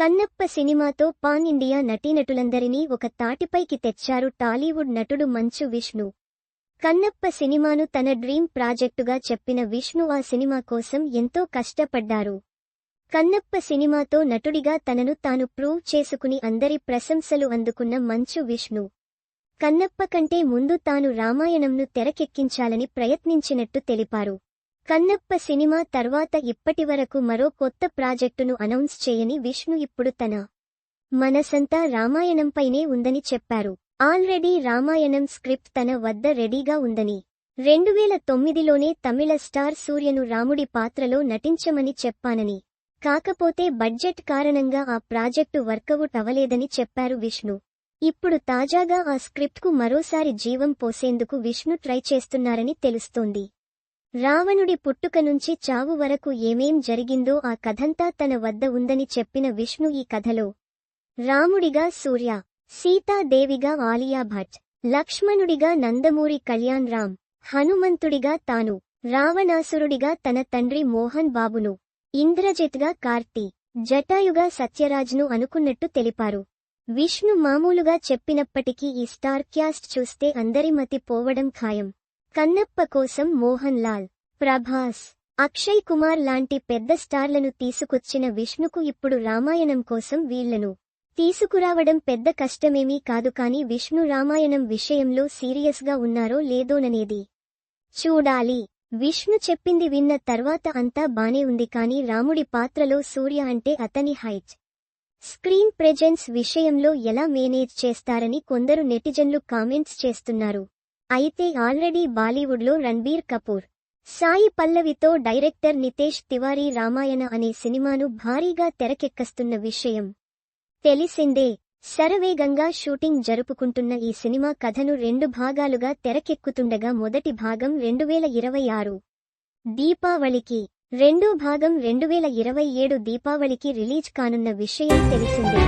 కన్నప్ప సినిమాతో pan India నటీనటులందరినీ ఒక తాటిపైకి తెచ్చారు టాలీవుడ్ నటుడు మంచు విష్ణు. కన్నప్ప సినిమాను తన డ్రీమ్ ప్రాజెక్టుగా చెప్పిన విష్ణు ఆ సినిమా కోసం ఎంతో కష్టపడ్డారు. కన్నప్ప సినిమాతో నటుడిగా తనను తాను ప్రూవ్ చేసుకుని అందరి ప్రశంసలు అందుకున్న మంచు విష్ణు. కన్నప్ప కంటే ముందు తాను రామాయణంను తెరకెక్కించాలని ప్రయత్నించినట్టు తెలిపారు. కన్నప్ప సినిమా తర్వాత ఇప్పటివరకు మరో కొత్త ప్రాజెక్టును అనౌన్స్ చేయని విష్ణు ఇప్పుడు తన మనసంతా రామాయణంపైనే ఉందని చెప్పారు. ఆల్రెడీ రామాయణం స్క్రిప్ట్ తన వద్ద రెడీగా ఉందని. రెండువేల తొమ్మిదిలోనే తమిళ స్టార్ సూర్యను రాముడి పాత్రలో నటించమని చెప్పానని. కాకపోతే బడ్జెట్ కారణంగా ఆ ప్రాజెక్టు వర్కవుట్ అవలేదని చెప్పారు విష్ణు. ఇప్పుడు తాజాగా ఆ స్క్రిప్ట్కు మరోసారి జీవం పోసేందుకు విష్ణు ట్రై చేస్తున్నారని తెలుస్తోంది. రావణుడి పుట్టుక నుంచి చావు వరకు ఏమేం జరిగిందో ఆ కథంతా తన వద్ద ఉందని చెప్పిన విష్ణు ఈ కథలో. రాముడిగా సూర్య సీతాదేవిగా ఆలియా భట్ లక్ష్మణుడిగా నందమూరి కళ్యాణ్ రామ్ హనుమంతుడిగా తాను రావణాసురుడిగా తన తండ్రి మోహన్ బాబును ఇంద్రజిత్గా కార్తీ జటాయుగా సత్యరాజ్ను అనుకున్నట్టు తెలిపారు. విష్ణు మామూలుగా చెప్పినప్పటికీ ఈ స్టార్ క్యాస్ట్ చూస్తే అందరి మతి పోవడం ఖాయం. కన్నప్ప కోసం మోహన్ లాల్ ప్రభాస్ అక్షయ్ కుమార్ లాంటి పెద్ద స్టార్లను తీసుకొచ్చిన విష్ణుకు ఇప్పుడు రామాయణం కోసం వీళ్ళను తీసుకురావడం పెద్ద కష్టమేమీ కాదు కాని విష్ణు రామాయణం విషయంలో సీరియస్గా ఉన్నారో లేదోననేది. చూడాలి. విష్ణు చెప్పింది విన్న తర్వాత అంతా బానే ఉంది కాని రాముడి పాత్రలో సూర్య అంటే అతని హైట్. స్క్రీన్ ప్రెజెన్స్ విషయంలో ఎలా మేనేజ్ చేస్తారని కొందరు నెటిజన్లు కామెంట్స్ చేస్తున్నారు. అయితే ఆల్రెడీ బాలీవుడ్లో రణ్బీర్ కపూర్ సాయి పల్లవితో డైరెక్టర్ నితేష్ తివారీ రామాయణ అనే సినిమాను భారీగా తెరకెక్కస్తున్న విషయం తెలిసిందే. శరవేగంగా షూటింగ్ జరుపుకుంటున్న ఈ సినిమా కథను రెండు భాగాలుగా తెరకెక్కుతుండగా మొదటి భాగం రెండువేల ఇరవై ఆరు దీపావళికి రెండో భాగం రెండువేల ఇరవై ఏడు దీపావళికి రిలీజ్ కానున్న విషయం తెలిసిందే.